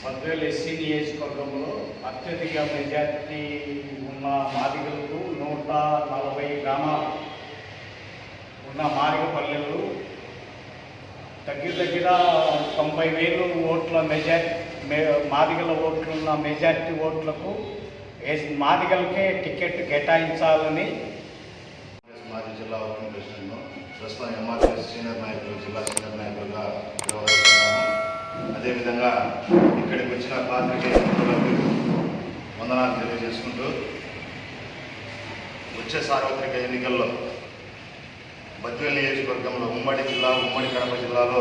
నియోజకవర్గంలో అత్యధిక మెజార్టీ ఉన్న మాదిగలకు నూట నలభై గ్రామాలు ఉన్న మాదిగపల్లెలు దగ్గర దగ్గర తొంభై వేలు ఓట్ల మెజార్టీ మాదిగల ఓట్లున్న మెజార్టీ ఓట్లకు మాదిగలకే టికెట్ కేటాయించాలని మాజీ జిల్లా వర్కింగ్ ప్రస్తుతం ఎంఆర్ఎస్ సీనియర్ నాయకులు జిల్లా సీనియర్ అదేవిధంగా ఇక్కడికి వచ్చిన పాత్రికేయ మిత్రులకు వందనాలు తెలియజేసుకుంటూ వచ్చే సార్వత్రిక ఎన్నికల్లో బద్వేల్ నియోజకవర్గంలో ఉమ్మడి జిల్లా ఉమ్మడి కడప జిల్లాలో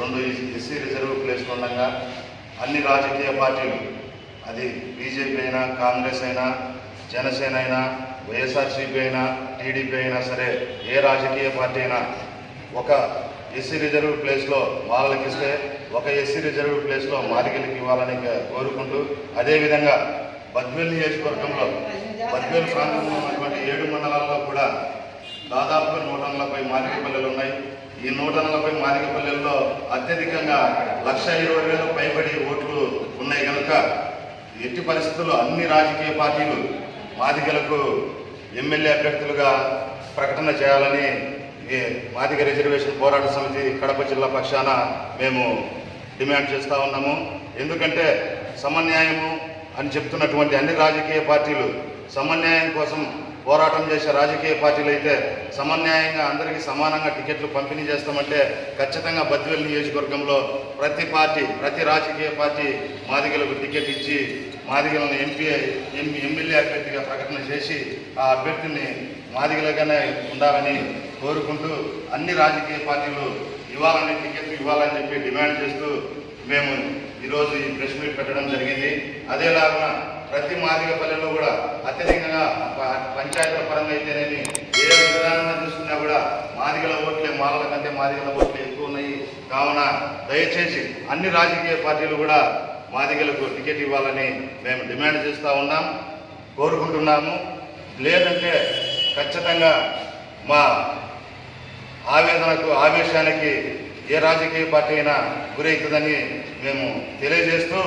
రెండు ఎస్సీ రిజర్వ్ ప్లేస్ ఉండగా అన్ని రాజకీయ పార్టీలు అది బీజేపీ అయినా కాంగ్రెస్ అయినా జనసేన అయినా వైఎస్ఆర్సీపీ అయినా టీడీపీ అయినా సరే ఏ రాజకీయ పార్టీ అయినా ఒక ఎస్సీ రిజర్వ్ ప్లేస్లో వాళ్ళకి ఇస్తే ఒక ఎస్సీ రిజర్వ్ ప్లేస్లో మాదిగలకి ఇవ్వాలని కోరుకుంటూ అదేవిధంగా బద్వేల్ నియోజకవర్గంలో బద్వేల్ ప్రాంతంలో ఉన్నటువంటి ఏడు మండలాల్లో కూడా దాదాపుగా నూట నలభై మాదిక పల్లెలు ఉన్నాయి. ఈ నూట నలభై మాదిక పల్లెల్లో అత్యధికంగా లక్ష ఇరవై వేల పైబడి ఓట్లు ఉన్నాయి కనుక ఎట్టి పరిస్థితుల్లో అన్ని రాజకీయ పార్టీలు మాదిగలకు ఎమ్మెల్యే అభ్యర్థులుగా ప్రకటన చేయాలని మాదిగ రిజర్వేషన్ పోరాట సమితి కడప జిల్లా పక్షాన మేము డిమాండ్ చేస్తూ ఉన్నాము. ఎందుకంటే సమన్యాయము అని చెప్తున్నటువంటి అన్ని రాజకీయ పార్టీలు సమన్యాయం కోసం పోరాటం చేసే రాజకీయ పార్టీలు అయితే సమన్యాయంగా అందరికీ సమానంగా టికెట్లు పంపిణీ చేస్తామంటే ఖచ్చితంగా బద్వేల్ నియోజకవర్గంలో ప్రతి పార్టీ ప్రతి రాజకీయ పార్టీ మాదిగలకు టికెట్ ఇచ్చి మాదిగలను ఎంపీ ఎంపీ ఎమ్మెల్యే అభ్యర్థిగా ప్రకటన చేసి ఆ అభ్యర్థిని మాదిగలుగానే ఉండాలని కోరుకుంటూ అన్ని రాజకీయ పార్టీలు ఇవ్వాలని టికెట్లు ఇవ్వాలని చెప్పి డిమాండ్ చేస్తూ మేము ఈరోజు ఈ ప్రెస్ మీట్ పెట్టడం జరిగింది. అదేలాగా ప్రతి మాదిగ కూడా అత్యధికంగా పంచాయతీల పరంగా అయితేనేమి ఏ విధానంగా చూసుకున్నా కూడా మాదిగల ఓట్లే మాలల కంటే మాదిగల ఓట్లే ఎక్కువ ఉన్నాయి. కావున దయచేసి అన్ని రాజకీయ పార్టీలు కూడా మాదిగలకు టికెట్ ఇవ్వాలని మేము డిమాండ్ చేస్తూ ఉన్నాం కోరుకుంటున్నాము. లేదంటే ఖచ్చితంగా మా ఆవేదనకు ఆవేశానికి ఏ రాజకీయ పార్టీ అయినా గురవుతుందని మేము తెలియజేస్తూ